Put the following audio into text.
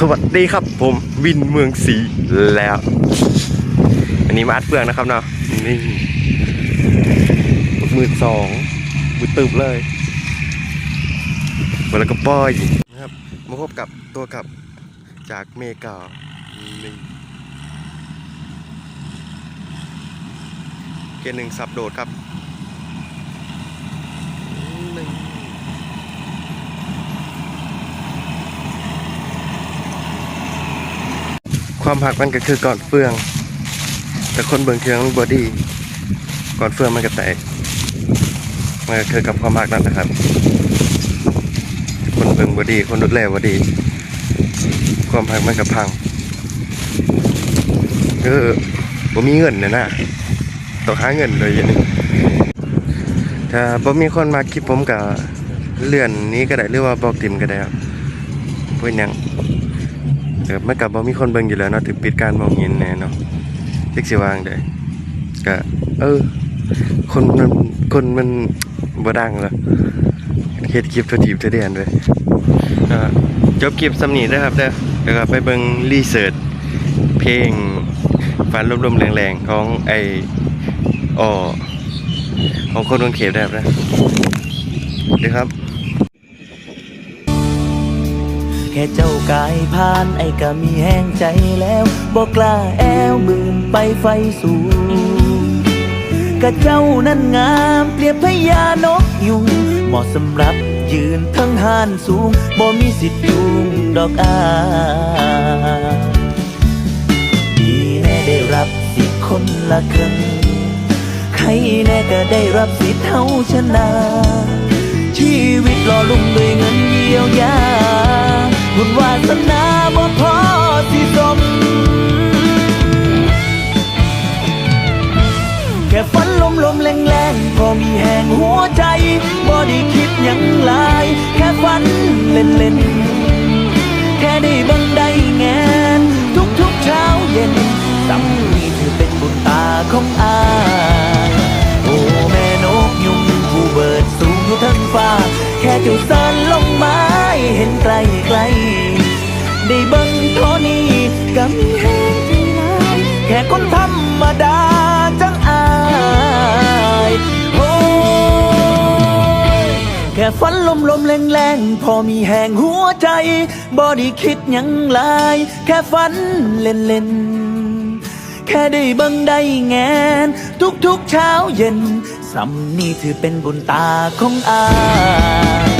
สวัสดีครับผมวินเมืองศรีแล้ว อันนี้มาอัดเฟืองนะครับเนาะนี่มือสองมือตึบเลยมาแล้วก็ป้อยนะครับมาพบกับตัวกับจากเมกานี่เกียร์หนึ่งสับโดดครับหนึ่ง ความหักมันก็คือก่อนเฟือง แต่คนเบิ่งเทืองมันบอดี้ก่อนเฟืองมันก็แตกมันก็คือกับความหักนั่นนะครับ คนเบิ่งบอดี้คนดูแลบอดี้ความหักมันก็พังเออผมมีเงินเนี่ยนะต้องหาเงินเลยอย่างนี้ถ้าผมมีคนมาคลิปผมกับเลื่อนนี้ก็ได้หรือว่าบอกติมก็ได้ครับเพื่อนยัง เออมันกับบ่มีคนเบิ่งอยู่แล้วเนาะถึงปิดการมองเห็นแน่เนาะจักสิวางได้ก็เออ คนมันคนมันบ่ดังแล้วเฮ็ดคลิปทั่วทีมทั่วเดือนเลยก็จบคลิปสำนี้เด้ครับเด้อแล้วก็ไปเบิ่งรีเสิร์ชเพลงฟันลมๆแรงๆของไอออของคนกรุงเทพได้ครับนะเด้อครับ แค่เจ้ากายผ่านไอ้ก็มีแห้งใจแล้วบอกกล้าแอวมืนไปไฟสูงกะเจ้านั้นงามเปรียบพญานกยุงเหมาะสำหรับยืนทั้งหานสูงบ่มีสิทธิ์ยุงดอกอาดีแน่ได้รับสิทธิ์คนละครึ่งใครแน่ก็ได้รับสิทธิ์เท่าชนะชีวิตหล่อลุ่มด้วยเงินเยียวยา บุญวาสนาบ่พอสิสม แค่ฝันลมลมแรงแรงๆก็มีแห่งหัวใจบ่ได้คิดยังลาย แค่ฝันเล่นเล่นแค่ได้บังได้แงนทุกทุกเช้าเย็นสำนีถือเป็นบุญตาของอาโอ้แม่นกยุงผู้เบิดสูงอยู่ทั้งฟ้า แค่เจ้าเสินลงมา เห็นไกลไกล ได้เบิ่งเท่านี้ก็มีแห้งใจหลายแค่คนธรรมดาจังอายโอ้แค่ฝันลมลมแรงแรงพอมีแหงหัวใจบ่ได้คิดยังลาย แค่ฝันเล่นเล่นแค่ได้เบิ่งได้แงน ทุกๆเช้าเย็นสำนี่ถือเป็นบุญตาของอาย